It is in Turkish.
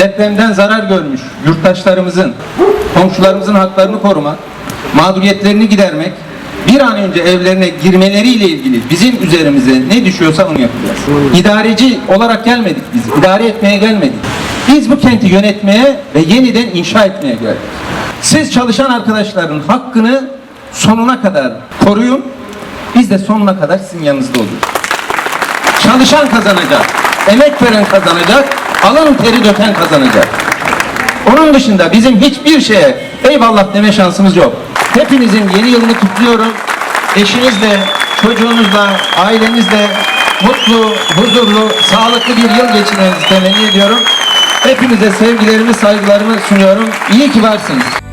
depremden zarar görmüş yurttaşlarımızın, komşularımızın haklarını korumak, mağduriyetlerini gidermek, bir an önce evlerine girmeleriyle ilgili bizim üzerimize ne düşüyorsa onu yapacağız. İdareci olarak gelmedik biz, idare etmeye gelmedik. Biz bu kenti yönetmeye ve yeniden inşa etmeye geldik. Siz çalışan arkadaşların hakkını sonuna kadar koruyun. Biz de sonuna kadar sizin yanınızda oluruz. Çalışan kazanacak, emek veren kazanacak, alın teri döken kazanacak. Onun dışında bizim hiçbir şeye eyvallah deme şansımız yok. Hepinizin yeni yılını kutluyorum. Eşinizle, çocuğunuzla, ailenizle mutlu, huzurlu, sağlıklı bir yıl geçirmenizi temenni ediyorum. Hepinize sevgilerimi, saygılarımı sunuyorum. İyi ki varsınız.